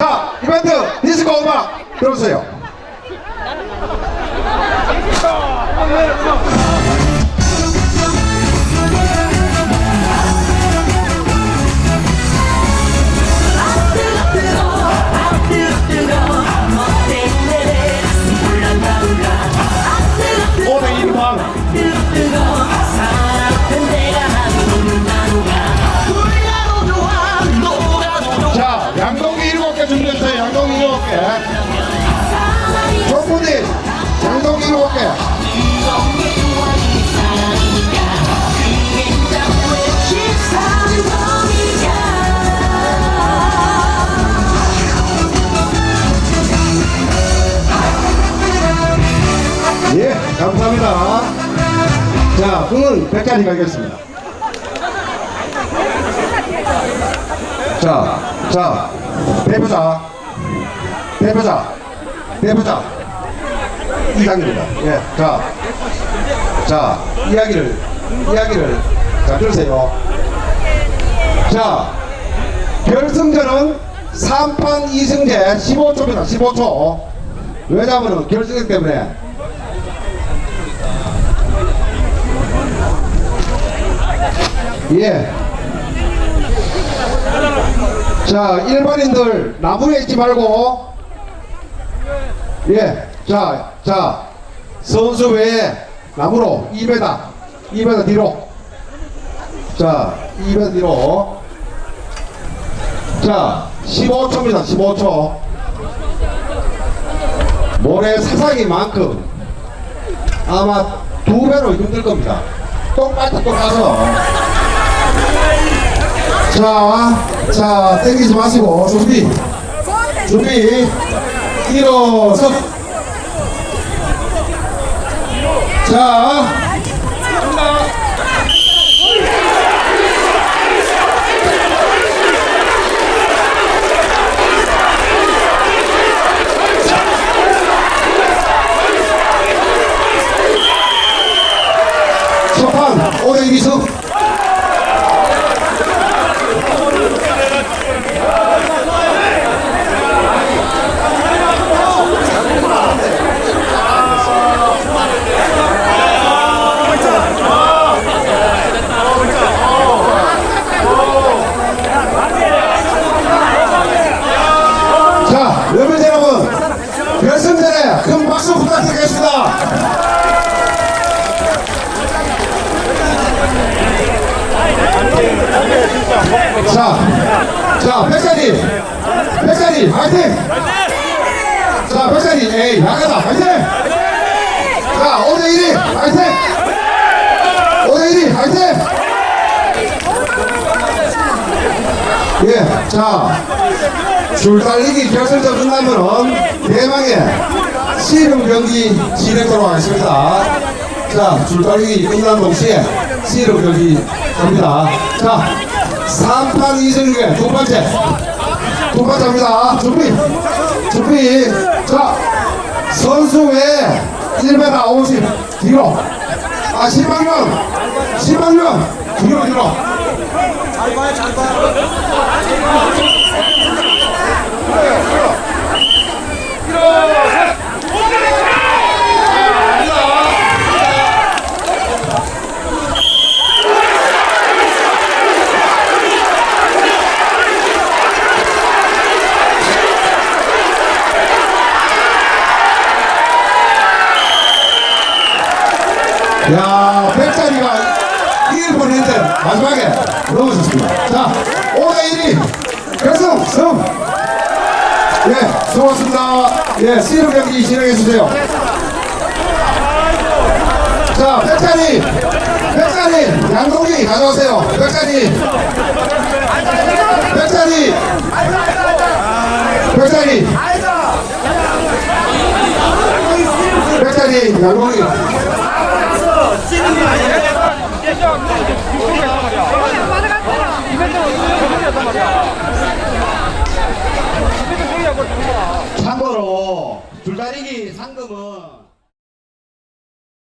자, 이벤트 디스코 음악 들어주세요. 조푸님, 양동이 일곱 개. 예, 감사합니다. 자, 그건 100짜리 가겠습니다. 자, 자, 대표자, 대표자, 대표자, 이장입니다. 예, 자, 자, 이야기를, 이야기를, 자, 들으세요. 자, 결승전은 3판 2승제 15초입니다. 15초. 왜냐하면 결승이기 때문에 예. 자, 일반인들 나무에 있지 말고 예. 자, 자. 선수 외에 나무로 2m 2m 뒤로 자, 2m 뒤로 자, 15초입니다. 15초 모래 사상이 만큼 아마 두 배로 힘들 겁니다. 똑바닥 똑바서 자, 자, 땡기지 마시고, 준비. 준비. 일어서. 자. 첫판 5대 2승. 자, 여러분 여러분, 결승전에 큰 박수 부탁드리겠습니다. 자, 자, 백사리, 백사리, 화이팅! 자, 백사리, 에이, 나가다, 화이팅! 자, 5대1이, 화이팅! 5대1이, 화이팅! 예, 자, 줄 달리기 결승전 끝나면은 대망의 씨름 경기 진행하도록 하겠습니다. 자, 줄 달리기 끝난 동시에 씨름 경기 갑니다. 자, 3판 2승 두 번째. 두 번째입니다. 준비. 준비. 자, 선수 외에 1m 50 뒤로. 아, 신방면. 신방면. 뒤로, 뒤로. 야, 백자리가 이길 뻔했는데 마지막에 넘어졌습니다. 자, 5대1이 결승 승. 예, 수고하셨습니다. 예, 씨름 경기 진행해 주세요. 자, 백자리, 백자리, 양동기 가져오세요. 백자리, 백자리, 백자리, 백자리, 양동기. 참고로 줄다리기 상금은